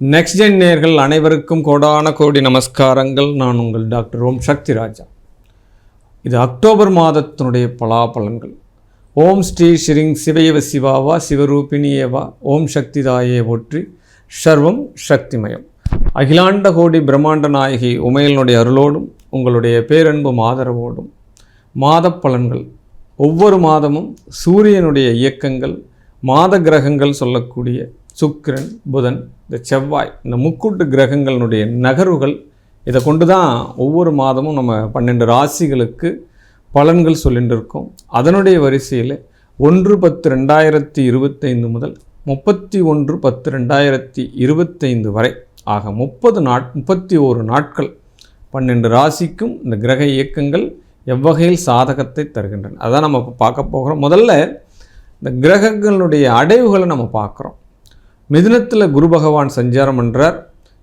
Next gen நேர்கள் அனைவருக்கும் கோடான கோடி நமஸ்காரங்கள். நான் உங்கள் டாக்டர் ஓம் சக்தி ராஜா. இது அக்டோபர் மாதத்தினுடைய பலாபலன்கள். ஓம் ஸ்ரீ ஸ்ரீங் சிவயவ சிவாவா சிவரூபிணியேவா ஓம் சக்தி தாயே ஒற்றி சர்வம் சக்திமயம். அகிலாண்ட கோடி பிரம்மாண்ட நாயகி உமையனுடைய அருளோடும் உங்களுடைய பேரன்பும் ஆதரவோடும் மாத பலன்கள். ஒவ்வொரு மாதமும் சூரியனுடைய இயக்கங்கள் மாத கிரகங்கள் சொல்லக்கூடிய சுக்கிரன் புதன் இந்த செவ்வாய் இந்த முக்கூட்டு கிரகங்களினுடைய நகர்வுகள் இதை கொண்டு தான் ஒவ்வொரு மாதமும் நம்ம பன்னெண்டு ராசிகளுக்கு பலன்கள் சொல்லிட்டு இருக்கோம். அதனுடைய வரிசையில் ஒன்று பத்து ரெண்டாயிரத்தி இருபத்தைந்து முதல் முப்பத்தி ஒன்று பத்து ரெண்டாயிரத்தி இருபத்தைந்து வரை ஆக முப்பது நாட் முப்பத்தி ஓரு நாட்கள் பன்னெண்டு ராசிக்கும் இந்த கிரக இயக்கங்கள் எவ்வகையில் சாதகத்தை தருகின்றன. அதான் நம்ம இப்போ பார்க்க போகிறோம். முதல்ல இந்த கிரகங்களுடைய அடைவுகளை நம்ம பார்க்குறோம். மிதுனத்தில் குரு பகவான் சஞ்சாரம் பண்ணுறார்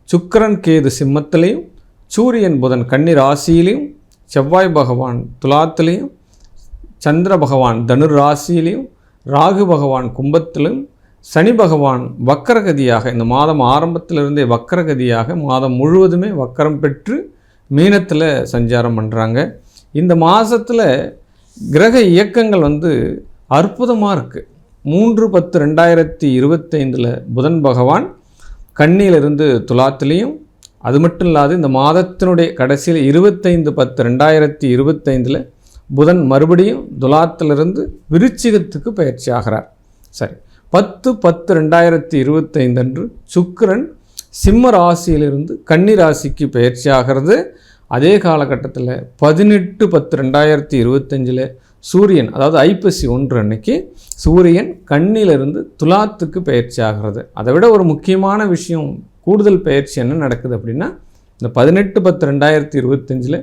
சுக்கரன் கேது சிம்மத்திலையும் சூரியன் புதன் கன்னி ராசியிலையும் செவ்வாய் பகவான் துலாத்திலையும் சந்திர பகவான் தனுர் ராசியிலையும் ராகு பகவான் கும்பத்திலும் சனி பகவான் வக்கரகதியாக இந்த மாதம் ஆரம்பத்திலிருந்தே வக்கரகதியாக மாதம் முழுவதுமே வக்கரம் பெற்று மீனத்தில் சஞ்சாரம் பண்ணுறாங்க இந்த மாதத்தில் கிரக இயக்கங்கள் வந்து அற்புதமாக இருக்குது மூன்று பத்து ரெண்டாயிரத்தி இருபத்தைந்தில் புதன் பகவான் கண்ணியிலிருந்து துலாத்திலையும் அது மட்டும் இல்லாது இந்த மாதத்தினுடைய கடைசியில் இருபத்தைந்து பத்து ரெண்டாயிரத்தி இருபத்தைந்தில் புதன் மறுபடியும் துலாத்திலிருந்து விருச்சிகத்துக்கு பயிற்சி ஆகிறார். சரி பத்து பத்து ரெண்டாயிரத்தி இருபத்தைந்து அன்று சுக்கரன் சிம்ம ராசியிலிருந்து கன்னி ராசிக்கு பயிற்சி ஆகிறது. அதே காலகட்டத்தில் பதினெட்டு பத்து ரெண்டாயிரத்தி இருபத்தஞ்சில் சூரியன் அதாவது ஐப்பசி ஒன்று அன்னைக்கு சூரியன் கண்ணிலிருந்து துலாத்துக்கு பயிற்சி ஆகிறது. அதை விட ஒரு முக்கியமான விஷயம் கூடுதல் பயிற்சி என்ன நடக்குது அப்படின்னா இந்த பதினெட்டு பத்து ரெண்டாயிரத்தி இருபத்தஞ்சில்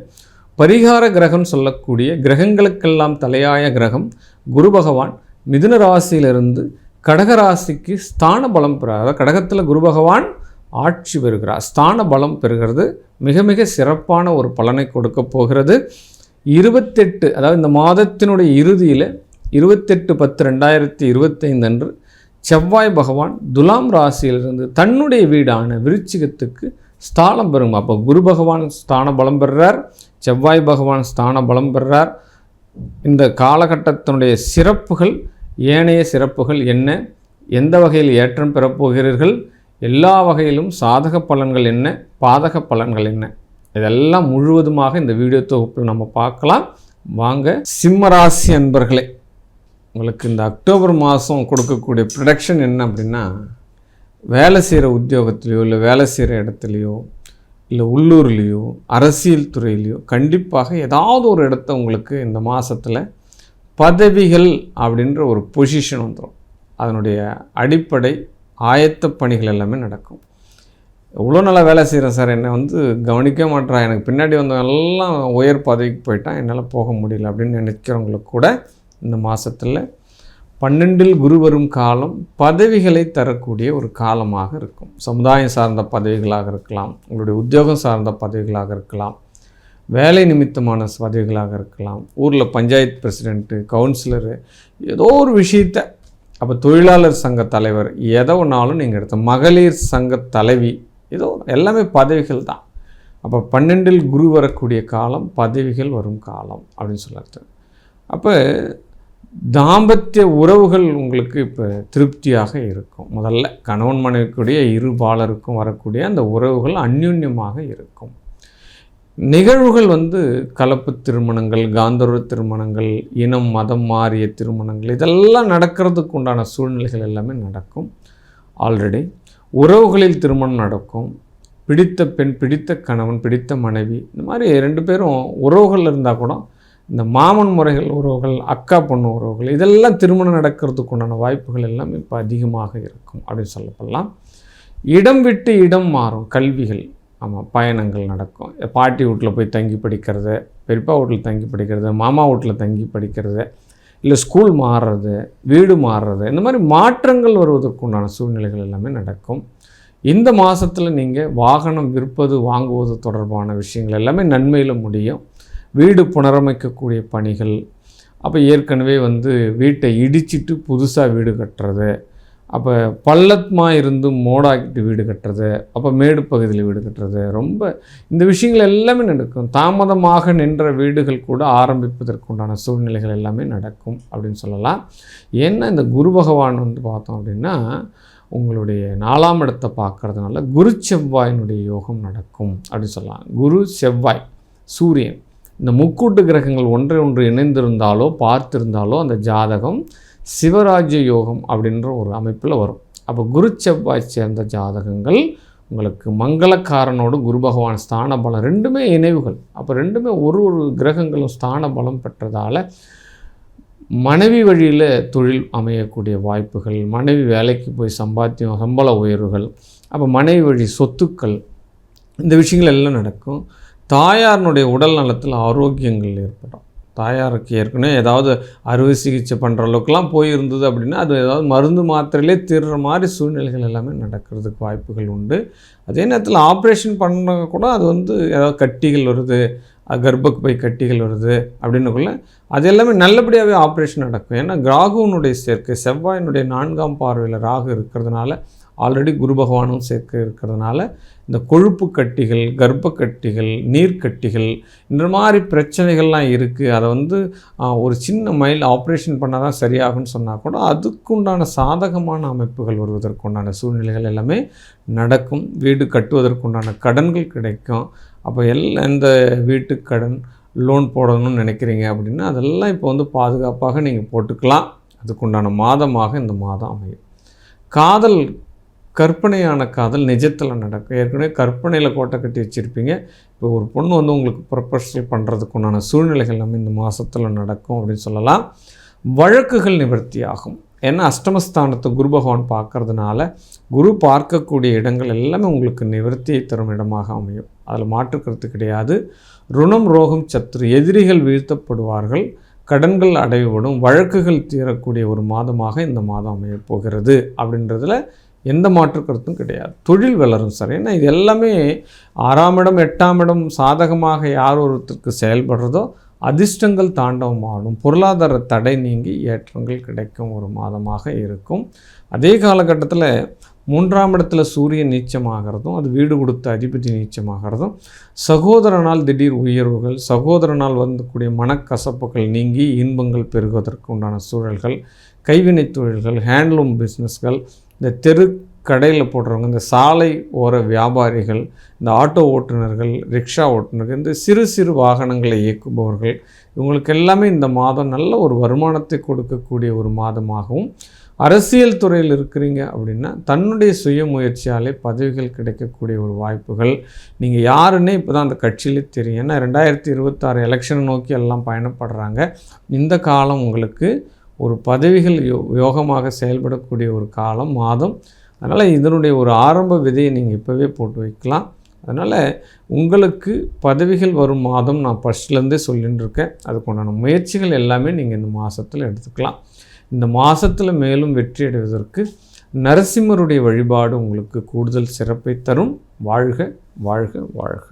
பரிகார கிரகம் சொல்லக்கூடிய கிரகங்களுக்கெல்லாம் தலையாய கிரகம் குரு பகவான் மிதுன ராசியிலிருந்து கடக ராசிக்கு ஸ்தான பலம் பெறார். அதாவது கடகத்தில் குரு பகவான் ஆட்சி பெறுகிறார். ஸ்தான பலம் பெறுகிறது. மிக மிக சிறப்பான ஒரு பலனை கொடுக்க போகிறது. இருபத்தெட்டு அதாவது இந்த மாதத்தினுடைய இறுதியில் இருபத்தெட்டு பத்து ரெண்டாயிரத்தி இருபத்தைந்து அன்று செவ்வாய் பகவான் துலாம் ராசியிலிருந்து தன்னுடைய வீடான விருச்சிகத்துக்கு ஸ்தானம் பெறும். அப்போ குரு பகவான் ஸ்தான பலம் பெறுறார் செவ்வாய் பகவான் ஸ்தான பலம் பெறுறார். இந்த காலகட்டத்தினுடைய சிறப்புகள் ஏனைய சிறப்புகள் என்ன? எந்த வகையில் ஏற்றம் பெறப்போகிறீர்கள் எல்லா வகையிலும் சாதக பலன்கள் என்ன? பாதக பலன்கள் என்ன? இதெல்லாம் முழுவதுமாக இந்த வீடியோ தொகுப்பில் நம்ம பார்க்கலாம். வாங்க சிம்மராசி அன்பர்களே உங்களுக்கு இந்த அக்டோபர் மாதம் கொடுக்கக்கூடிய ப்ரொடக்ஷன் என்ன அப்படின்னா வேலை செய்கிற உத்தியோகத்துலேயோ இல்லை வேலை செய்கிற இடத்துலையோ இல்லை உள்ளூர்லேயோ அரசியல் துறையிலையோ கண்டிப்பாக ஏதாவது ஒரு இடத்த உங்களுக்கு இந்த மாதத்தில் பதவிகள் அப்படின்ற ஒரு பொசிஷன் வந்துடும் அதனுடைய அடிப்படை ஆயத்த பணிகள் எல்லாமே நடக்கும். இவ்வளோ நல்லா வேலை செய்கிறேன் சார். என்னை வந்து கவனிக்க மாட்டேறா எனக்கு பின்னாடி வந்தவங்க எல்லாம் உயர் பதவிக்கு போயிட்டான். என்னால் போக முடியல அப்படின்னு நினைக்கிறவங்களுக்கு கூட இந்த மாதத்தில் பன்னெண்டில் குரு வரும் காலம் பதவிகளை தரக்கூடிய ஒரு காலமாக இருக்கும். சமுதாயம் சார்ந்த பதவிகளாக இருக்கலாம். உங்களுடைய உத்தியோகம் சார்ந்த பதவிகளாக இருக்கலாம். வேலை நிமித்தமான பதவிகளாக இருக்கலாம். ஊரில் பஞ்சாயத்து பிரசிடெண்ட்டு கவுன்சிலரு ஏதோ ஒரு விஷயத்தை. அப்போ தொழிலாளர் சங்க தலைவர் எதை ஒன்றாலும் நீங்கள் எடுத்த மகளிர் சங்க தலைவி ஏதோ எல்லாமே பதவிகள் தான். அப்போ பன்னெண்டில் குரு வரக்கூடிய காலம் பதவிகள் வரும் காலம் அப்படின்னு சொல்லுறது அப்போ தாம்பத்திய உறவுகள் உங்களுக்கு இப்போ திருப்தியாக இருக்கும். முதல்ல கணவன் மனைவிக்குடைய இரு பாலருக்கும் வரக்கூடிய அந்த உறவுகள் அந்யுன்யமாக இருக்கும். நிகழ்வுகள் வந்து கலப்பு திருமணங்கள் காந்தர்வ திருமணங்கள் இனம் மதம் மாறிய திருமணங்கள் இதெல்லாம் நடக்கிறதுக்கு உண்டான சூழ்நிலைகள் எல்லாமே நடக்கும். ஆல்ரெடி உறவுகளில் திருமணம் நடக்கும். பிடித்த பெண் பிடித்த கணவன் பிடித்த மனைவி இந்த மாதிரி ரெண்டு பேரும் உறவுகள் இருந்தால் கூட இந்த மாமன் முறைகள் உறவுகள் அக்கா பொண்ணு உறவுகள் இதெல்லாம் திருமணம் நடக்கிறதுக்கு உண்டான வாய்ப்புகள் எல்லாம் இப்போ அதிகமாக இருக்கும் அப்படின்னு சொல்லப்படலாம். இடம் விட்டு இடம் மாறும் கல்விகள் ஆமாம் பயணங்கள் நடக்கும். பாட்டி வீட்டில் போய் தங்கி படிக்கிறது பெரியப்பா வீட்டில் தங்கி படிக்கிறது மாமா வீட்டில் தங்கி படிக்கிறது இல்லை ஸ்கூல் மாறுறது வீடு மாறுறது இந்த மாதிரி மாற்றங்கள் வருவதற்குண்டான சூழ்நிலைகள் எல்லாமே நடக்கும். இந்த மாதத்தில் நீங்கள் வாகனம் விற்பது வாங்குவது தொடர்பான விஷயங்கள் எல்லாமே நன்மையில் முடியும். வீடு புனரமைக்கக்கூடிய பணிகள் அப்போ ஏற்கனவே வந்து வீட்டை இடிச்சிட்டு புதுசாக வீடு கட்டுறது அப்போ பள்ளத்மாக இருந்து மோடாக்கிட்டு வீடு கட்டுறது அப்போ மேடு பகுதியில் வீடு கட்டுறது ரொம்ப இந்த விஷயங்கள் எல்லாமே நடக்கும். தாமதமாக நின்ற வீடுகள் கூட ஆரம்பிப்பதற்குண்டான சூழ்நிலைகள் எல்லாமே நடக்கும் அப்படின்னு சொல்லலாம். ஏன்னா இந்த குரு பகவான் வந்து பார்த்தோம் அப்படின்னா உங்களுடைய நாலாம் இடத்தை பார்க்கறதுனால குரு செவ்வாயினுடைய யோகம் நடக்கும் அப்படின்னு சொல்லலாம். குரு செவ்வாய் சூரியன். இந்த முக்கூட்டு கிரகங்கள் ஒன்றை ஒன்று இணைந்திருந்தாலோ பார்த்திருந்தாலோ அந்த ஜாதகம் சிவராஜ்ய யோகம் அப்படின்ற ஒரு அமைப்பில் வரும். அப்போ குரு செவ்வாய் சேர்ந்த ஜாதகங்கள் உங்களுக்கு மங்களக்காரனோடு குரு பகவான் ஸ்தான பலம் ரெண்டுமே இணைவுகள். அப்போ ரெண்டுமே ஒரு ஒரு கிரகங்களும் ஸ்தான பலம் பெற்றதால் மனைவி வழியில் தொழில் அமையக்கூடிய வாய்ப்புகள் மனைவி வேலைக்கு போய் சம்பாத்தியம் சம்பள உயர்வுகள் அப்போ மனைவி வழி சொத்துக்கள் இந்த விஷயங்கள் எல்லாம் நடக்கும். தாயாரினுடைய உடல் நலத்தில் ஆரோக்கியங்கள் ஏற்படும். தாயாருக்கு ஏற்கனவே ஏதாவது அறுவை சிகிச்சை பண்ணுற அளவுக்குலாம் போயிருந்தது அப்படின்னா அது ஏதாவது மருந்து மாத்திரையிலே தீர்ற மாதிரி சூழ்நிலைகள் எல்லாமே நடக்கிறதுக்கு வாய்ப்புகள் உண்டு. அதே நேரத்தில் ஆப்ரேஷன் பண்ண கூட அது வந்து ஏதாவது கட்டிகள் வருது கர்ப்பப்பை கட்டிகள் வருது அப்படின்னுக்குள்ள அது எல்லாமே நல்லபடியாகவே ஆப்ரேஷன் நடக்கும். ஏன்னா ராகுவனுடைய சேர்க்கை செவ்வாயினுடைய நான்காம் பார்வையில் ராகு இருக்கிறதுனால ஆல்ரெடி குரு பகவானும் சேர்க்க இருக்கிறதுனால இந்த கொழுப்பு கட்டிகள் கர்ப்பக்கட்டிகள் நீர்க்கட்டிகள் இந்த மாதிரி பிரச்சனைகள்லாம் இருக்குது அதை வந்து ஒரு சின்ன மைல் ஆப்ரேஷன் பண்ணால் தான் சரியாகும்னு சொன்னால் கூட அதுக்குண்டான சாதகமான அமைப்புகள் வருவதற்குண்டான சூழ்நிலைகள் எல்லாமே நடக்கும். வீடு கட்டுவதற்குண்டான கடன்கள் கிடைக்கும். அப்போ எல்லாம் இந்த வீட்டு கடன் லோன் போடணும்னு நினைக்கிறீங்க அப்படின்னா அதெல்லாம் இப்போ வந்து பாதுகாப்பாக நீங்கள் போட்டுக்கலாம். அதுக்குண்டான மாதமாக இந்த மாதம் அமையும். காதல் கற்பனையான காதல் நிஜத்தில் நடக்கும் ஏற்கனவே கற்பனையில் கோட்டை கட்டி வச்சுருப்பீங்க. இப்போ ஒரு பொண்ணு வந்து உங்களுக்கு ப்ரொபோசல் பண்ணுறதுக்கு உண்டான சூழ்நிலைகள் எல்லாமே இந்த மாதத்தில் நடக்கும் அப்படின்னு சொல்லலாம். வழக்குகள் நிவர்த்தி ஆகும் ஏன்னா அஷ்டமஸ்தானத்தை குரு பகவான் பார்க்கறதுனால குரு பார்க்கக்கூடிய இடங்கள் எல்லாமே உங்களுக்கு நிவர்த்தியை தரும் இடமாக அமையும். அதில் மாற்றுக்கிறது கிடையாது. ருணம் ரோகம் சத்துரு எதிரிகள் வீழ்த்தப்படுவார்கள். கடன்கள் அடைவுபடும் வழக்குகள் தீரக்கூடிய ஒரு மாதமாக இந்த மாதம் அமையப் போகிறது அப்படின்றதுல எந்த மாற்று கருத்தும் கிடையாது. தொழில் வளரும் சார். ஏன்னா இது எல்லாமே ஆறாம் இடம் எட்டாம் இடம் சாதகமாக யார் ஒருத்தருக்கு செயல்படுறதோ அதிர்ஷ்டங்கள் தாண்டவமாகும் பொருளாதார தடை நீங்கி ஏற்றங்கள் கிடைக்கும் ஒரு மாதமாக இருக்கும். அதே காலகட்டத்தில் மூன்றாம் இடத்துல சூரியன் நீச்சமாகிறதும் அது வீடு கொடுத்த அதிபதி நீச்சமாகிறதும் சகோதரனால் திடீர் உயர்வுகள் சகோதரனால் வந்துக்கூடிய மனக்கசப்புகள் நீங்கி இன்பங்கள் பெருகுவதற்கு உண்டான சூழல்கள் கைவினைத் தொழில்கள் ஹேண்ட்லூம் பிஸ்னஸ்கள் இந்த தெரு கடையில் போடுறவங்க இந்த சாலை ஓர வியாபாரிகள் இந்த ஆட்டோ ஓட்டுநர்கள் ரிக்ஷா ஓட்டுநர்கள் இந்த சிறு சிறு வாகனங்களை இயக்குபவர்கள் இவங்களுக்கு எல்லாமே இந்த மாதம் நல்ல ஒரு வருமானத்தை கொடுக்கக்கூடிய ஒரு மாதமாகவும் அரசியல் துறையில் இருக்கிறீங்க அப்படின்னா தன்னுடைய சுய முயற்சியாலே பதவிகள் கிடைக்கக்கூடிய ஒரு வாய்ப்புகள். நீங்கள் யாருன்னே இப்போ தான் அந்த கட்சியிலே தெரியும். ஏன்னா ரெண்டாயிரத்தி இருபத்தாறு எலெக்ஷனை நோக்கி எல்லாம் பயணப்படுறாங்க. இந்த காலம் உங்களுக்கு ஒரு பதவிகள் யோ யோகமாக செயல்படக்கூடிய ஒரு காலம் மாதம். அதனால் இதனுடைய ஒரு ஆரம்ப விதையை நீங்கள் இப்போவே போட்டு வைக்கலாம். அதனால் உங்களுக்கு பதவிகள் வரும் மாதம் நான் ஃபஸ்ட்லேருந்தே சொல்லிகிட்டு இருக்கேன் அதுக்குண்டான முயற்சிகள் எல்லாமே நீங்கள் இந்த மாதத்தில் எடுத்துக்கலாம். இந்த மாதத்தில் மேலும் வெற்றி அடைவதற்கு நரசிம்மருடைய வழிபாடு உங்களுக்கு கூடுதல் சிறப்பை தரும். வாழ்க வாழ்க வாழ்க.